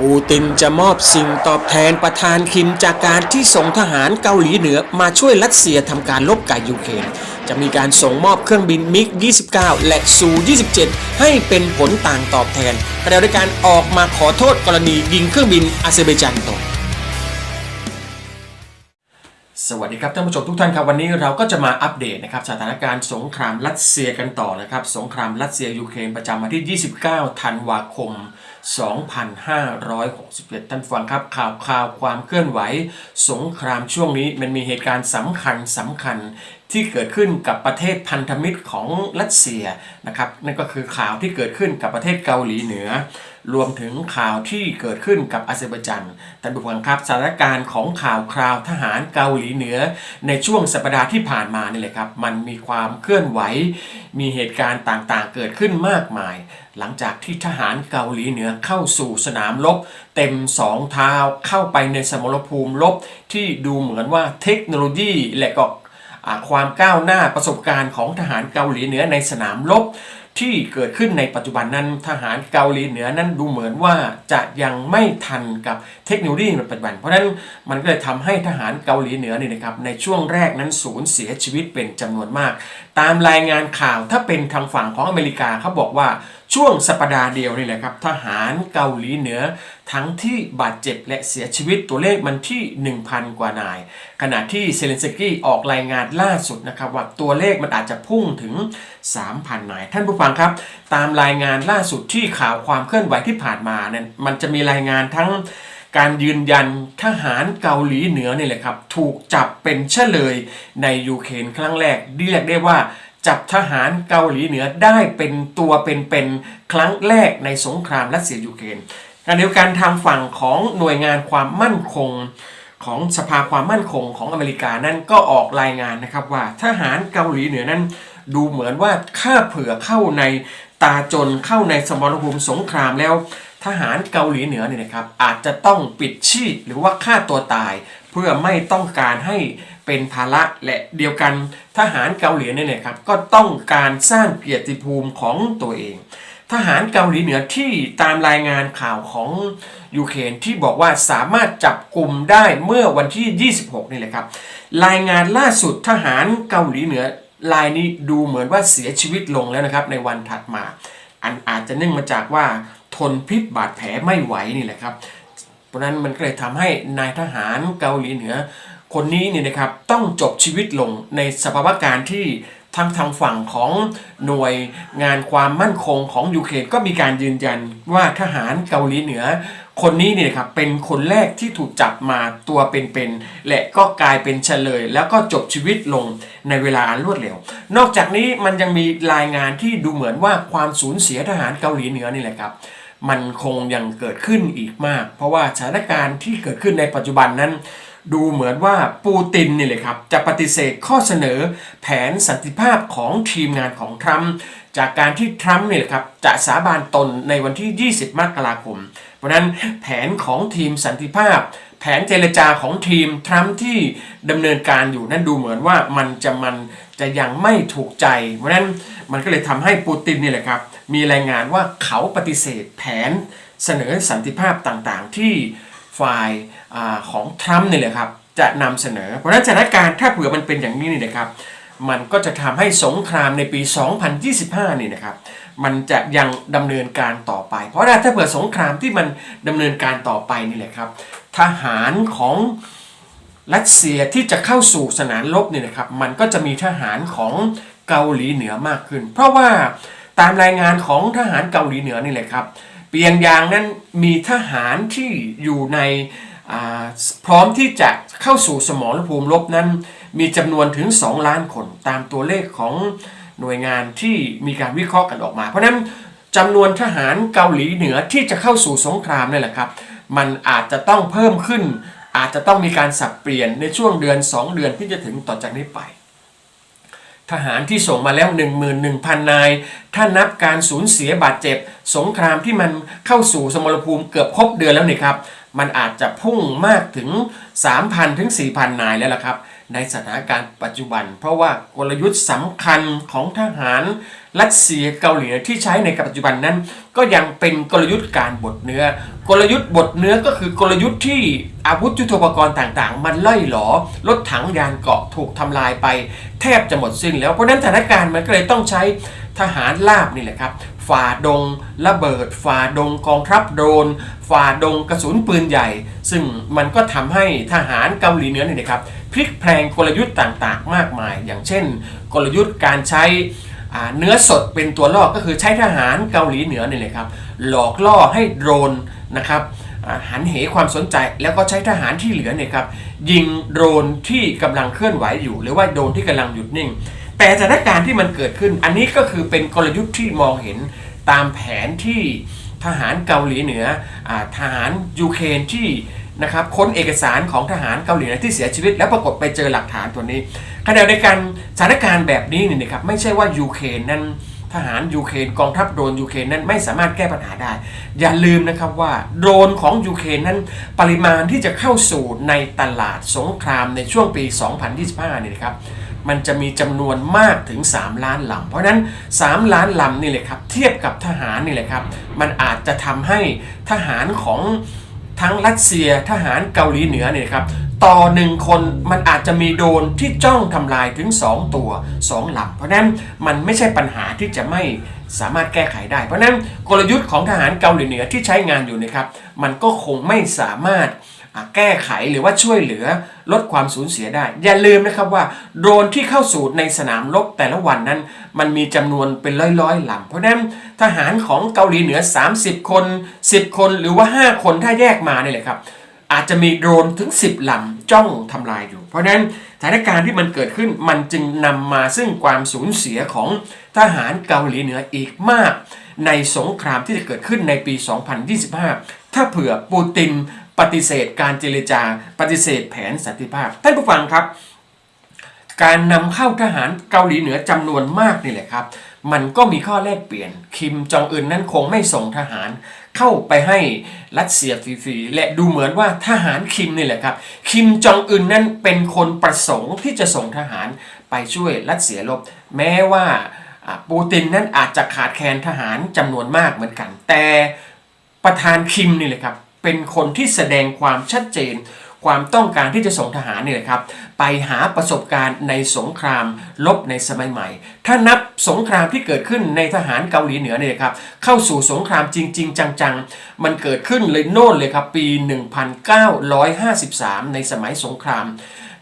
ปูตินจะมอบสิ่งตอบแทนประธานคิมจากการที่ส่งทหารเกาหลีเหนือมาช่วยรัสเซียทำการลบกับยูเครนจะมีการส่งมอบเครื่องบินมิก 29 และซู 27 ให้เป็นผลต่างตอบแทนขณะเดียวกันออกมาขอโทษกรณียิงเครื่องบินอาเซอร์ไบจานตกสวัสดีครับท่านผู้ชมทุกท่านครับวันนี้เราก็จะมาอัปเดตนะครับสถานการณ์สงครามรัสเซียกันต่อนะครับ สงครามรัสเซียยูเครนประจำวันที่ 29 ธันวาคม 2567ท่านฟังครับข่าวข่าวความเคลื่อนไหว สงครามช่วงนี้มันมีเหตุการณ์สำคัญสำคัญที่เกิดขึ้นกับประเทศพันธมิตรของรัสเซียนะครับนั่นก็คือข่าวที่เกิดขึ้นกับประเทศเกาหลีเหนือ รวมถึงข่าวที่เกิดขึ้นกับอาเซอร์ไบจันท่านผู้ฟังครับสถานการณ์ของข่าวคราวทหารเกาหลีเหนือ ในช่วงสัปดาห์ที่ผ่านมานี่แหละครับมันมีความเคลื่อนไหว มีเหตุการณ์ต่างๆ เกิดขึ้นมากมาย หลังจากที่ทหารเกาหลีเหนือเข้าสู่สนามรบ เต็มสองเท้าเข้าไปในสมรภูมิรบ ที่ดูเหมือนว่าเทคโนโลยีและก็ความก้าวหน้าประสบการณ์ของทหารเกาหลีเหนือในสนามรบ ที่เกิดขึ้นในปัจจุบันนั้นทหารเกาหลีเหนือนั้นดูเหมือนว่าจะยังไม่ทันกับเทคโนโลยีในปัจจุบัน เพราะฉะนั้นมันก็เลยทำให้ทหารเกาหลีเหนือนี่นะครับในช่วงแรกนั้นสูญเสียชีวิตเป็นจำนวนมาก ตามรายงานข่าวถ้าเป็นทางฝั่งของอเมริกาเขาบอกว่าช่วงสัปดาห์เดียวนี่แหละครับทหารเกาหลีเหนือ ทั้งที่บาดเจ็บและเสียชีวิตตัวเลขมันที่ 1,000 กว่านาย ขณะที่เซเลนสกี้ออกรายงานล่าสุดนะครับว่าตัวเลขมันอาจจะพุ่งถึง 3,000 นาย ท่านผู้ฟังครับ ตามรายงานล่าสุดที่ข่าวความเคลื่อนไหวที่ผ่านมาเนี่ยมันจะมีรายงานทั้งการยืนยันทหารเกาหลีเหนือนี่แหละครับ ถูกจับเป็นเฉลยในยูเครนครั้งแรกเรียกได้ว่าจับทหารเกาหลีเหนือได้เป็นตัวเป็นๆครั้งแรกในสงครามรัสเซียยูเครน ขณะเดียวกันทางฝั่งของหน่วยงานความมั่นคงของสภาความมั่นคงของอเมริกานั้นก็ออกรายงานนะครับว่าทหารเกาหลีเหนือนั้น ดูเหมือนว่าค่าเผื่อเข้าในตาจนเข้าในสมรภูมิสงครามแล้ว ทหารเกาหลีเหนือเนี่ยนะครับอาจจะต้องปิดชีพหรือว่าฆ่าตัวตาย เพื่อไม่ต้องการให้เป็นภาระและเดียวกันทหารเกาหลีเนี่ยนะครับก็ต้องการสร้างเกียรติภูมิของตัวเอง ทหารเกาหลีเหนือที่ตามรายงานข่าวของยูเครนที่บอกว่าสามารถจับกลุ่มได้เมื่อวันที่ 26 นี่แหละครับ รายงานล่าสุดทหารเกาหลีเหนือรายนี้ดูเหมือนว่าเสียชีวิตลงแล้วนะครับ ในวันถัดมา อันอาจจะเนื่องมาจากว่าทนพิษบาดแผลไม่ไหวนี่แหละครับ เพราะนั้นมันก็เลยทำให้นายทหารเกาหลีเหนือ คนนี้เนี่ยนะครับต้องจบชีวิตลงในสภาวะการที่ ทางทางฝั่งของหน่วยงานความมั่นคงของยูเครนก็มีการยืนยันว่าทหารเกาหลีเหนือ คนนี้เนี่ยครับเป็นคนแรกที่ถูกจับมาตัวเป็นๆและก็กลายเป็นเฉลย แล้วก็จบชีวิตลงในเวลาอันรวดเร็ว นอกจากนี้มันยังมีรายงานที่ดูเหมือนว่าความสูญเสียทหารเกาหลีเหนือนี่แหละครับมันคงยังเกิดขึ้นอีกมาก เพราะว่าสถานการณ์ที่เกิดขึ้นในปัจจุบันนั้น ดูเหมือนว่าปูตินนี่เลยครับจะปฏิเสธข้อเสนอแผนสันติภาพของทีมงานของทรัมป์จากการที่ทรัมป์เนี่ยครับจะสาบานตนในวันที่ 20 มกราคม เพราะนั้นแผนของทีมสันติภาพ แผนเจรจาของทีมทรัมป์ที่ดำเนินการอยู่นั่นดูเหมือนว่ามันจะมันจะยังไม่ถูกใจ เพราะฉะนั้นมันก็เลยทำให้ปูตินนี่แหละครับมีรายงานว่าเขาปฏิเสธแผนเสนอสันติภาพต่างๆ ที่ฝ่าย อของทรัมป์นี่แหละครับจะนำเสนอ เพราะฉะนั้นสถานการณ์ถ้าเผื่อมันเป็นอย่างนี้นี่นะครับ มันก็จะทำให้สงครามในปี 2025 นี่นะครับ มันจะยังดำเนินการต่อไป เพราะว่าถ้าเผื่อสงครามที่มันดำเนินการต่อไปนี่แหละครับ ทหารของรัสเซียที่จะเข้าสู่สนามรบเนี่ยนะครับ มันก็จะมีทหารของเกาหลีเหนือมากขึ้น เพราะว่าตามรายงานของทหารเกาหลีเหนือนี่แหละครับ เปียงยางนั้นมีทหารที่อยู่ใน พร้อมที่จะเข้าสู่สมรภูมิรบนั้น มีจำนวนถึง 2 ล้านคนตามตัวเลขของหน่วยงานที่มีการวิเคราะห์กันออกมา เพราะฉะนั้นจำนวนทหารเกาหลีเหนือที่จะเข้าสู่สงครามนี่แหละครับ มันอาจจะต้องเพิ่มขึ้น อาจจะต้องมีการสับเปลี่ยนในช่วงเดือน 2 เดือนที่จะถึงต่อจากนี้ไป ทหารที่ส่งมาแล้ว 11,000 นาย ถ้านับการสูญเสียบาดเจ็บ สงครามที่มันเข้าสู่สมรภูมิเกือบครบเดือนแล้วนี่ครับ มันอาจจะพุ่งมากถึง 3,000 ถึง 4,000 นายแล้วล่ะครับ ในสถานการณ์ปัจจุบัน เพราะว่ากลยุทธ์สำคัญของทหารรัสเซียเกาหลีที่ใช้ในปัจจุบันนั้น ก็ยังเป็นกลยุทธ์การบดเนื้อ กลยุทธ์บดเนื้อก็คือกลยุทธ์ที่อาวุธยุทโธปกรณ์ต่างๆ มันไล่หลอรถถังยานเกราะถูกทำลายไป แทบจะหมดสิ้นแล้วเพราะนั้นสถานการณ์มันก็เลยต้องใช้ทหารลาบนี่แหละครับ ฝ่าดงระเบิด ฝ่าดงกองทัพโดรนฝ่าดงกระสุนปืนใหญ่ ซึ่งมันก็ทำให้ทหารเกาหลีเหนือเนี่ยนะครับพลิกแพลงกลยุทธ์ต่างๆ มากมาย อย่างเช่น กลยุทธ์การใช้เนื้อสดเป็นตัวล่อก็คือใช้ทหารเกาหลีเหนือนี่แหละครับ หลอกล่อให้โดรนนะครับหันเหความสนใจแล้วก็ใช้ทหารที่เหลือเนี่ยครับยิงโดรนที่กำลังเคลื่อนไหวอยู่ หรือว่าโดรนที่กำลังหยุดนิ่ง แต่สถานการณ์ที่มันเกิดขึ้น อันนี้ก็คือเป็นกลยุทธ์ที่มองเห็นตามแผนที่ทหารเกาหลีเหนืออทหารยูเครนที่นะครับค้นเอกสารของทหารเกาหลีเหนือที่เสียชีวิต แล้วปรากฏไปเจอหลักฐานตัวนี้ขณะเดียวกันสถานการณ์แบบนี้นี่นะครับไม่ใช่ว่ายูเครนนั้นทหารยูเครนกองทัพโดรนยูเครนนั้นไม่สามารถแก้ปัญหาได้ อย่าลืมนะครับว่าโดรนของยูเครนนั้นปริมาณที่จะเข้าสู่ในตลาดสงครามในช่วงปี 2025 นี่นะครับ มันจะมีจำนวนมากถึง 3 ล้านลำเพราะฉะนั้น 3 ล้านลำนี่เลยครับเทียบกับทหารนี่แหละครับ มันอาจจะทำให้ทหารของทั้งรัสเซียทหารเกาหลีเหนือเนี่ยครับต่อหนึ่งคนมันอาจจะมีโดนที่จ้องทำลายถึง 2 ตัว2ลำเพราะนั้นมันไม่ใช่ปัญหาที่จะไม่สามารถแก้ไขได้ เพราะนั้นกลยุทธ์ของทหารเกาหลีเหนือที่ใช้งานอยู่นะครับ มันก็คงไม่สามารถ แก้ไขหรือว่าช่วยเหลือลดความสูญเสียได้ อย่าลืมนะครับว่าโดรนที่เข้าสู่ในสนามรบแต่ละวันนั้น มันมีจำนวนเป็นร้อยๆลำเพราะนั้นทหารของเกาหลีเหนือ 30 คน 10 คนหรือว่า 5 คนถ้าแยกมาเนี่ยแหละครับ อาจจะมีโดรนถึง 10ลำจ้องทำลายอยู่ เพราะฉะนั้นสถานการณ์ที่มันเกิดขึ้นมันจึงนำมาซึ่งความสูญเสียของทหารเกาหลีเหนืออีกมาก ในสงครามที่จะเกิดขึ้นในปี 2025 ถ้าเผื่อปูติน ปฏิเสธการเจรจา ปฏิเสธแผนสันติภาพท่านผู้ฟังครับ การนำเข้าทหารเกาหลีเหนือจำนวนมากนี่แหละครับ มันก็มีข้อแลกเปลี่ยน คิมจองอึนนั้นคงไม่ส่งทหาร เข้าไปให้รัสเซียฟรีๆและดูเหมือนว่าทหารคิมนี่แหละครับ คิมจองอึนนั้นเป็นคนประสงค์ที่จะส่งทหารไปช่วยรัสเซียรบแม้ว่าปูตินนั้นอาจจะขาดแคลนทหารจำนวนมากเหมือนกัน แต่ประธานคิมนี่แหละครับ เป็นคนที่แสดงความชัดเจน ความต้องการที่จะส่งทหารนี่แหละครับไปหาประสบการณ์ในสงครามลบในสมัยใหม่ ถ้านับสงครามที่เกิดขึ้นในทหารเกาหลีเหนือเนี่ยครับเข้าสู่สงครามจริง ๆ จังๆ มันเกิดขึ้นเลยโน่นเลยครับปี 1953 ในสมัยสงคราม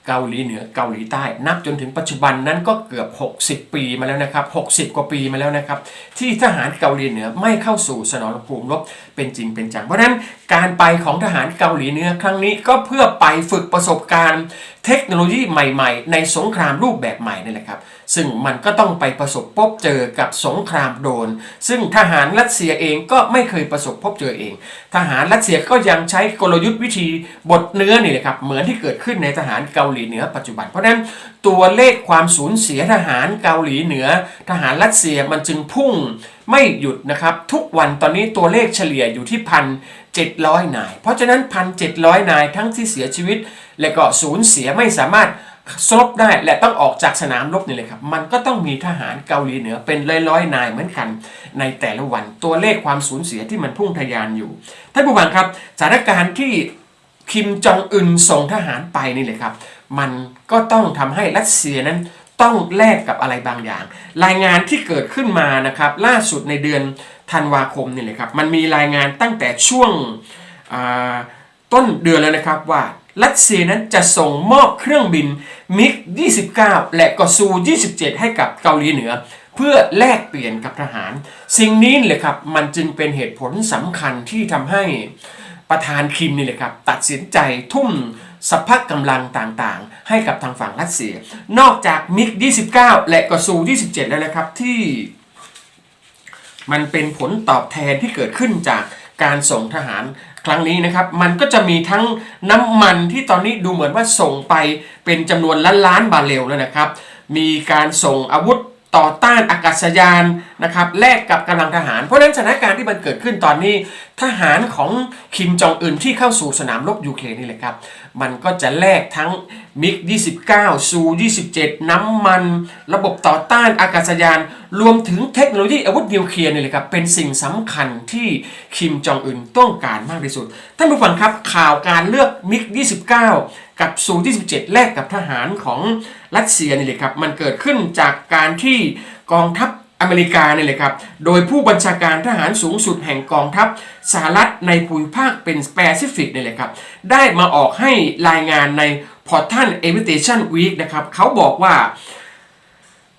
เกาหลีเหนือเกาหลีใต้ นับจนถึงปัจจุบันนั้นก็เกือบ 60 ปีมาแล้วนะครับ 60 กว่าปีมาแล้วนะครับ ที่ทหารเกาหลีเหนือไม่เข้าสู่สนองภูมิรบเป็นจริงเป็นจัง เพราะฉะนั้นการไปของทหารเกาหลีเหนือครั้งนี้ก็เพื่อไปฝึกประสบการณ์ เทคโนโลยีใหม่ๆ ในสงครามรูปแบบใหม่นี่แหละครับ ซึ่งมันก็ต้องไปประสบพบเจอกับสงครามโดน ซึ่งทหารรัสเซียเองก็ไม่เคยประสบพบเจอเอง ทหารรัสเซียก็ยังใช้กลยุทธ์วิธีบดเนื้อนี่แหละครับเหมือนที่เกิดขึ้นในทหารเกาหลีเหนือปัจจุบัน เพราะฉะนั้นตัวเลขความสูญเสียทหารเกาหลีเหนือ ทหารรัสเซียมันจึงพุ่งไม่หยุดนะครับ ทุกวันตอนนี้ตัวเลขเฉลี่ยอยู่ที่พัน เจ็ดร้อยนาย เพราะฉะนั้นพันเจ็ดร้อยนายทั้งที่เสียชีวิต และก็สูญเสียไม่สามารถซลบได้และต้องออกจากสนามรบนี่เลยครับ มันก็ต้องมีทหารเกาหลีเหนือเป็นร้อยๆนายเหมือนกัน ในแต่ละวันตัวเลขความสูญเสียที่มันพุ่งทะยานอยู่ท่านผู้ฟังครับสถานการณ์ที่คิมจองอึนส่งทหารไปนี่เลยครับ มันก็ต้องทำให้รัสเซียนั้น ต้องแลกกับอะไรบางอย่าง รายงานที่เกิดขึ้นมานะครับ ล่าสุดในเดือนธันวาคมนี่เลยครับ มันมีรายงานตั้งแต่ช่วงต้นเดือนแล้วนะครับว่ารัสเซียนั้นจะส่งมอบเครื่องบินมิก 29 และก็ซู 27 ให้กับเกาหลีเหนือ เพื่อแลกเปลี่ยนกับทหาร สิ่งนี้เลยครับมันจึงเป็นเหตุผลสำคัญที่ทำให้ประธานคิมนี่เลยครับ ตัดสินใจทุ่ม สภาพกำลังต่างๆ ให้กับทางฝั่งรัสเซีย นอกจากมิก 29 และก็ซู27 แล้วนะครับที่ มันเป็นผลตอบแทนที่เกิดขึ้นจากการส่งทหารครั้งนี้นะครับ มันก็จะมีทั้งน้ำมันที่ตอนนี้ดูเหมือนว่าส่งไปเป็นจำนวนล้านล้านบาเรลแล้วนะครับ มีการส่งอาวุธต่อต้านอากาศยานนะครับแลกกับกำลังทหาร เพราะฉะนั้นสถานการณ์ที่มันเกิดขึ้นตอนนี้ ทหารของคิมจองอึนที่เข้าสู่สนามรบยูเครนนี่แหละครับ มันก็จะแลกทั้งมิก 29 ซู 27 น้ำมัน ระบบต่อต้านอากาศยาน รวมถึงเทคโนโลยีอาวุธนิวเคลียร์นี่แหละครับ เป็นสิ่งสำคัญที่คิมจองอึนต้องการมากที่สุด ท่านผู้ฟังครับข่าวการเลือกมิก 29 กับซู 27 แลกกับทหารของรัสเซียนี่แหละครับ มันเกิดขึ้นจากการที่กองทัพ อเมริกาเนี่ยเลยครับ โดยผู้บัญชาการทหารสูงสุดแห่งกองทัพสหรัฐในภูมิภาคเป็นแปซิฟิกเนี่ยเลยครับ ได้มาออกให้รายงานใน Portal Aviation Week นะครับเขาบอกว่า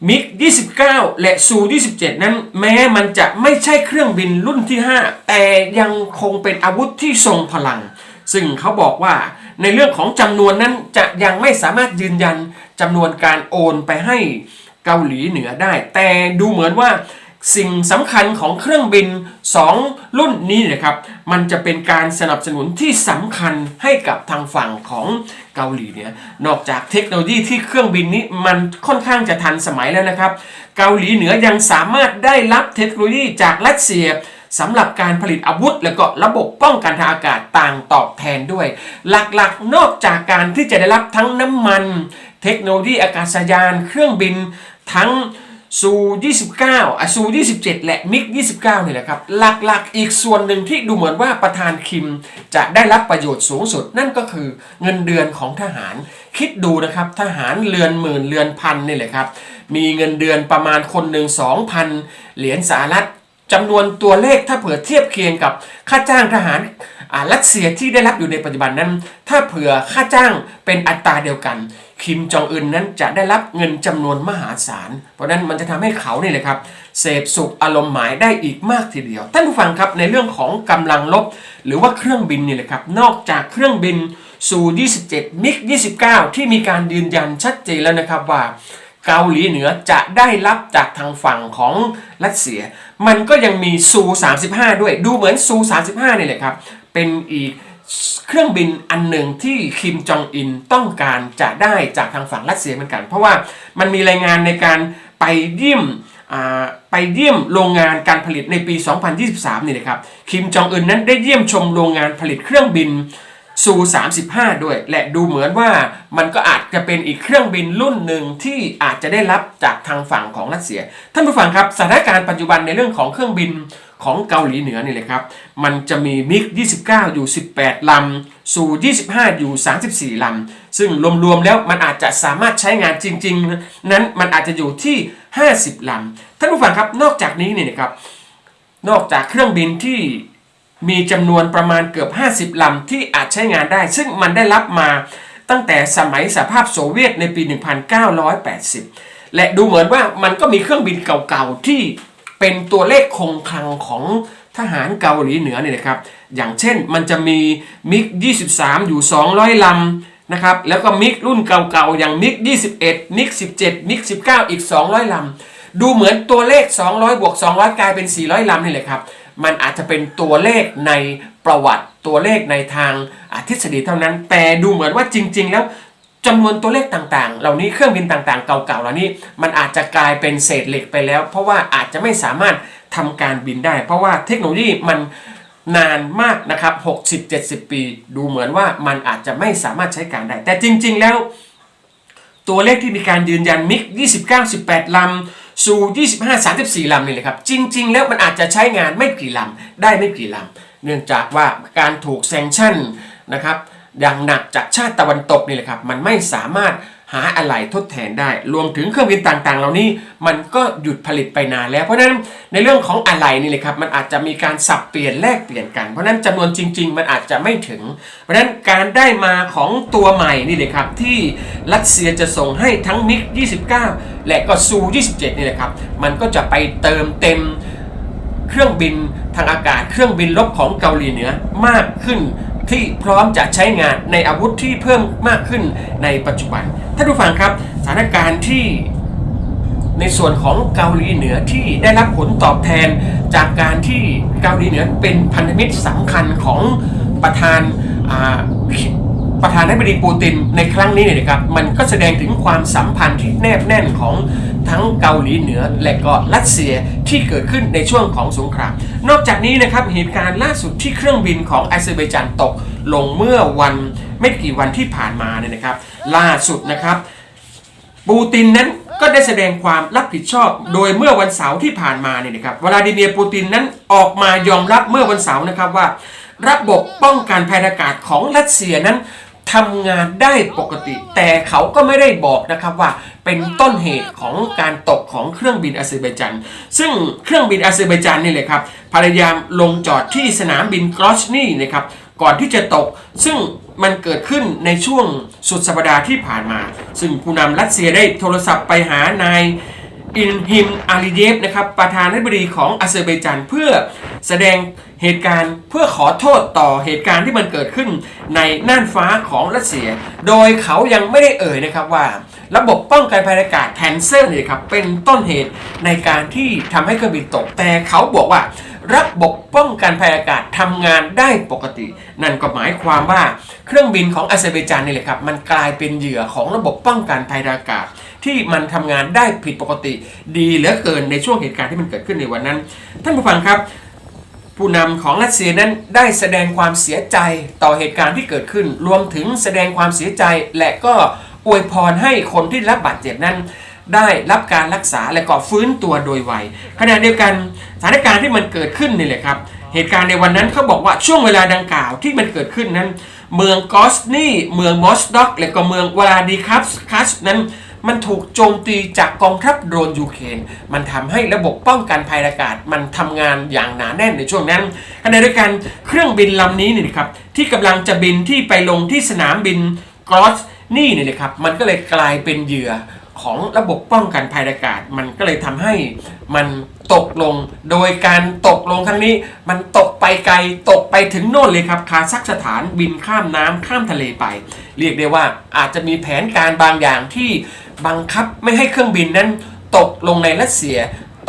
มิก 29 และซู 27 นั้นแม้มันจะไม่ใช่เครื่องบินรุ่นที่ 5 แต่ยังคงเป็นอาวุธที่ทรงพลัง ซึ่งเขาบอกว่าในเรื่องของจำนวนนั้นจะยังไม่สามารถยืนยันจำนวนการโอนไปให้ เกาหลีเหนือได้ แต่ดูเหมือนว่าสิ่งสำคัญของเครื่องบิน 2 รุ่นนี้นะครับมันจะเป็นการสนับสนุนที่สำคัญให้กับทางฝั่งของเกาหลีเหนือนอกจากเทคโนโลยีที่เครื่องบินนี้มันค่อนข้างจะทันสมัยแล้วนะครับ เกาหลีเหนือยังสามารถได้รับเทคโนโลยีจากรัสเซียสำหรับการผลิตอาวุธ และก็ระบบป้องกันทางอากาศต่างตอบแทนด้วย หลักๆนอกจากการที่จะได้รับทั้งน้ำมัน เทคโนโลยีอากาศยาน เครื่องบิน ทั้งซู29อะซู27 และมิก 29เนี่ยแหละครับ หลักๆ อีกส่วนหนึ่งที่ดูเหมือนว่าประธานคิมจะได้รับประโยชน์สูงสุด นั่นก็คือเงินเดือนของทหาร คิดดูนะครับ ทหารเรือนหมื่นเรือนพันนี่แหละครับ มีเงินเดือนประมาณคนหนึ่ง2,000 เหรียญสหรัฐจำนวนตัวเลขถ้าเผื่อเทียบเคียงกับค่าจ้างทหารอ่ารัสเซียที่ได้รับอยู่ในปัจจุบันนั้น ถ้าเผื่อค่าจ้างเป็นอัตราเดียวกัน คิมจองอึนนั้นจะได้รับเงินจำนวนมหาศาล เพราะนั้นมันจะทำให้เขาเนี่ยนะครับเสพสุขอารมณ์หมายได้อีกมากทีเดียว ท่านผู้ฟังครับในเรื่องของกำลังลบ หรือว่าเครื่องบินนี่แหละครับนอกจากเครื่องบินซู27มิก29 ที่มีการยืนยันชัดเจนแล้วนะครับว่าเกาหลีเหนือจะได้รับจากทางฝั่งของรัสเซีย มันก็ยังมีซู35 ด้วย ดูเหมือนซู35นี่แหละครับ เป็นอีก เครื่องบินอันหนึ่งที่คิมจองอินต้องการจะได้จากทางฝั่งรัสเซียเหมือนกัน เพราะว่ามันมีรายงานในการไปเยี่ยมไปเยี่ยมโรงงานการผลิตในปี 2023 นี่นะครับ คิมจองอึนนั้นได้เยี่ยมชมโรงงานผลิตเครื่องบินซู 35 ด้วย และดูเหมือนว่ามันก็อาจจะเป็นอีกเครื่องบินรุ่นหนึ่งที่อาจจะได้รับจากทางฝั่งของรัสเซีย ท่านผู้ฟังครับสถานการณ์ปัจจุบันในเรื่องของเครื่องบิน ของเกาหลีเหนือนี่เลยครับ มันจะมีมิก 29 อยู่ 18 ลำซู25 อยู่ 34 ลำ ซึ่งรวมๆแล้วมันอาจจะสามารถใช้งานจริง ๆ นั้นมันอาจจะอยู่ที่ 50 ลำ ท่านผู้ฟังครับ นอกจากนี้เนี่ยนะครับ นอกจากเครื่องบินที่มีจำนวนประมาณเกือบ 50 ลำ ที่อาจใช้งานได้ ซึ่งมันได้รับมาตั้งแต่สมัยสหภาพโซเวียตในปี 1980 และดูเหมือนว่ามันก็มีเครื่องบินเก่าๆที่ เป็นตัวเลขคงคลังของทหารเกาหลีเหนือเนี่ยนะครับ อย่างเช่นมันจะมีมิก 23 อยู่ 200 ลำนะครับ แล้วก็มิกรุ่นเก่าๆ อย่างมิก 21 มิก 17 มิก 19 อีก 200 ลำ ดูเหมือนตัวเลข 200 บวก 200 กลายเป็น 400 ลำนี่แหละครับ มันอาจจะเป็นตัวเลขในประวัติตัวเลขในทางอทฤษฎีเท่านั้น แต่ดูเหมือนว่าจริง ๆ แล้ว จำนวนตัวเลขต่างๆ เหล่านี้เครื่องบินต่างๆ เก่าๆ เหล่านี้ มันอาจจะกลายเป็นเศษเหล็กไปแล้ว เพราะว่าอาจจะไม่สามารถทำการบินได้ เพราะว่าเทคโนโลยีมันนานมากนะครับ 60-70 ปี ดูเหมือนว่ามันอาจจะไม่สามารถใช้การได้ แต่จริง ๆ แล้ว ตัวเลขที่มีการยืนยันมิก 29 18 ลำซู25 34 ลำนี่เลยครับ จริง ๆ แล้วมันอาจจะใช้งานไม่กี่ลำ ได้ไม่กี่ลำ เนื่องจากว่าการถูกแซงชั่นนะครับ อย่างหนักจากชาติตะวันตกนี่แหละครับ มันไม่สามารถหาอะไรทดแทนได้ รวมถึงเครื่องบินต่างๆ เหล่านี้มันก็หยุดผลิตไปนานแล้ว เพราะฉะนั้นในเรื่องของอะไรนี่เลยครับ มันอาจจะมีการสับเปลี่ยนแลกเปลี่ยนกัน เพราะนั้นจำนวนจริง ๆ มันอาจจะไม่ถึง เพราะฉะนั้นการได้มาของตัวใหม่นี่เลยครับที่รัสเซียจะส่งให้ทั้งมิก 29 และก็ซู27 นี่แหละครับ มันก็จะไปเติมเต็มเครื่องบินทางอากาศ เครื่องบินรบของเกาหลีเหนือมากขึ้น ที่พร้อมจะใช้งานในอาวุธที่เพิ่มมากขึ้นในปัจจุบันท่านผู้ฟังครับสถานการณ์ที่ในส่วนของเกาหลีเหนือที่ได้รับผลตอบแทนจากการที่เกาหลีเหนือเป็นพันธมิตรสำคัญของประธานประธานาธิบดีปูตินในครั้งนี้เนี่ยนะครับมันก็แสดงถึงความสัมพันธ์ที่แนบแน่นของ ทั้งเกาหลีเหนือและก็รัสเซียที่เกิดขึ้นในช่วงของสงคราม นอกจากนี้นะครับเหตุการณ์ล่าสุดที่เครื่องบินของอาเซอร์ไบจานตกลงเมื่อวันไม่กี่วันที่ผ่านมาเนี่ยนะครับ ล่าสุดนะครับปูตินนั้นก็ได้แสดงความรับผิดชอบ โดยเมื่อวันเสาร์ที่ผ่านมาเนี่ยนะครับวลาดิเมียร์ปูตินนั้นออกมายอมรับเมื่อวันเสาร์นะครับว่า ระบบป้องกันภัยอากาศของรัสเซียนั้นทำงานได้ปกติ แต่เขาก็ไม่ได้บอกนะครับว่า เป็นต้นเหตุของการตกของเครื่องบินอาเซอร์ไบจัน ซึ่งเครื่องบินอาเซอร์ไบจันนี่เลยครับพยายามลงจอดที่สนามบินกรอชนี่นะครับก่อนที่จะตก ซึ่งมันเกิดขึ้นในช่วงสุดสัปดาห์ที่ผ่านมา ซึ่งผู้นำรัสเซียได้โทรศัพท์ไปหานายอินฮิมอาลีเยฟนะครับประธานาธิบดีของอาเซอร์ไบจานเพื่อแสดงเหตุการณ์เพื่อขอโทษต่อเหตุการณ์ที่มันเกิดขึ้นในน่านฟ้าของรัสเซีย โดยเขายังไม่ได้เอ่ยนะครับว่า ระบบป้องกันภัยอากาศแทนเซอร์เนี่ยครับเป็นต้นเหตุในการที่ทำให้เครื่องบินตก แต่เขาบอกว่า ระบบป้องกันภัยอากาศทำงานได้ปกติ นั่นก็หมายความว่าเครื่องบินของอาเซอร์ไบจานนี่แหละครับมันกลายเป็นเหยื่อของระบบป้องกันภัยอากาศ ที่มันทำงานได้ผิดปกติ ดีเหลือเกินในช่วงเหตุการณ์ที่มันเกิดขึ้นในวันนั้น ท่านผู้ฟังครับผู้นำของรัสเซียนั้นได้แสดงความเสียใจต่อเหตุการณ์ที่เกิดขึ้น รวมถึงแสดงความเสียใจและก็ อวยพรให้คนที่รับบาดเจ็บนั้น ได้รับการรักษาและก็ฟื้นตัวโดยไวขณะเดียวกันสถานการณ์ที่มันเกิดขึ้นนี่แหละครับ เหตุการณ์ในวันนั้นเขาบอกว่าช่วงเวลาดังกล่าวที่มันเกิดขึ้นนั้น เมืองกอสนีเมืองมอสดอก และก็เมืองวลาดิคัสคัสนั้นมันถูกโจมตีจากกองทัพโดรนยูเครน มันทำให้ระบบป้องกันภัยอากาศ มันทำงานอย่างหนาแน่นในช่วงนั้นขณะเดียวกันเครื่องบินลำนี้นี่ครับที่กำลังจะบินที่ไปลงที่สนามบินกรอส นี่นี่นะครับมันก็เลยกลายเป็นเหยื่อของระบบป้องกันภัยอากาศ มันก็เลยทำให้มันตกลงโดยการตกลงครั้งนี้ มันตกไปไกลตกไปถึงโน่นเลยครับคาซัคสถานบินข้ามน้ำข้ามทะเลไป เรียกได้ว่าอาจจะมีแผนการบางอย่างที่บังคับไม่ให้เครื่องบินนั้น ตกลงในรัสเซีย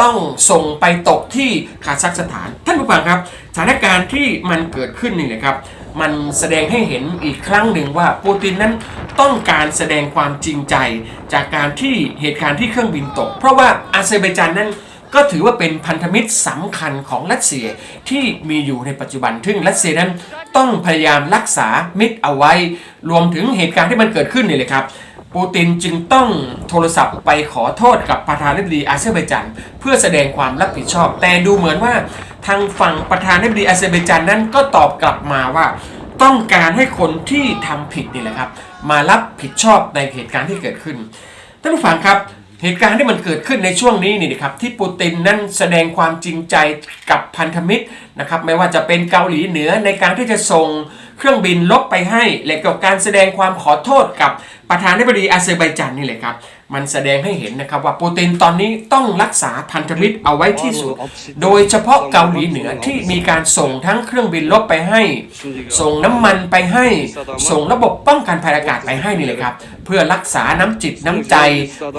ต้องส่งไปตกที่คาซัคสถาน ท่านผู้ฟังครับ สถานการณ์ที่มันเกิดขึ้นนี่นะครับ มันแสดงให้เห็นอีกครั้งหนึ่งว่าปูตินนั้น ต้องการแสดงความจริงใจจากการที่เหตุการณ์ที่เครื่องบินตก เพราะว่าอาเซอร์ไบจานนั้นก็ถือว่าเป็นพันธมิตรสำคัญของรัสเซียที่มีอยู่ในปัจจุบันซึ่งรัสเซียนั้นต้องพยายามรักษามิตรเอาไว้ รวมถึงเหตุการณ์ที่มันเกิดขึ้นนี่เลยครับปูตินจึงต้องโทรศัพท์ไปขอโทษกับประธานาธิบดีอาเซอร์ไบจันเพื่อแสดงความรับผิดชอบ แต่ดูเหมือนว่าทางฝั่งประธานาธิบดีอาเซอร์ไบจันนั้นก็ตอบกลับมาว่า ต้องการให้คนที่ทำผิดนี่แหละครับ มารับผิดชอบในเหตุการณ์ที่เกิดขึ้นท่านผู้ฟังครับเหตุการณ์ที่มันเกิดขึ้นในช่วงนี้นี่นะครับที่ปูตินนั้นแสดงความจริงใจกับพันธมิตรนะครับไม่ว่าจะเป็นเกาหลีเหนือในการที่จะส่ง เครื่องบินลบไปให้และกับการแสดงความขอโทษกับประธานาธิบดีอาเซอร์ไบจันนี่แหละครับมันแสดงให้เห็นนะครับว่าปูตินตอนนี้ต้องรักษาพันธมิตรเอาไว้ที่สุด โดยเฉพาะเกาหลีเหนือที่มีการส่งทั้งเครื่องบินลบไปให้ ส่งน้ำมันไปให้ ส่งระบบป้องกันภัยอากาศไปให้นี่เลยครับ เพื่อรักษาน้ำจิตน้ำใจ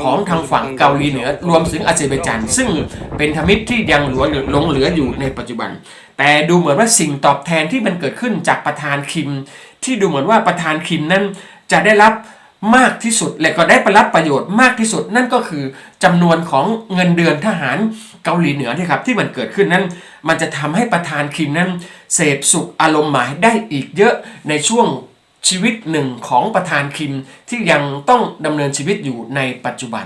ของทางฝั่งเกาหลีเหนือ รวมถึงอาเซอร์ไบจานซึ่งเป็นธมิตรที่ยังเหลือหลงเหลืออยู่ในปัจจุบัน แต่ดูเหมือนว่าสิ่งตอบแทนที่มันเกิดขึ้นจากประธานคิม ที่ดูเหมือนว่าประธานคิมนั้นจะได้รับมากที่สุดและก็ได้ปรับประโยชน์มากที่สุด นั่นก็คือจำนวนของเงินเดือนทหารเกาหลีเหนือที่ครับที่มันเกิดขึ้นนั้น มันจะทำให้ประธานคิมนั้น เสพสุขอารมณ์หมายได้อีกเยอะในช่วงชีวิตหนึ่งของประธานคิมที่ยังต้องดำเนินชีวิตอยู่ในปัจจุบัน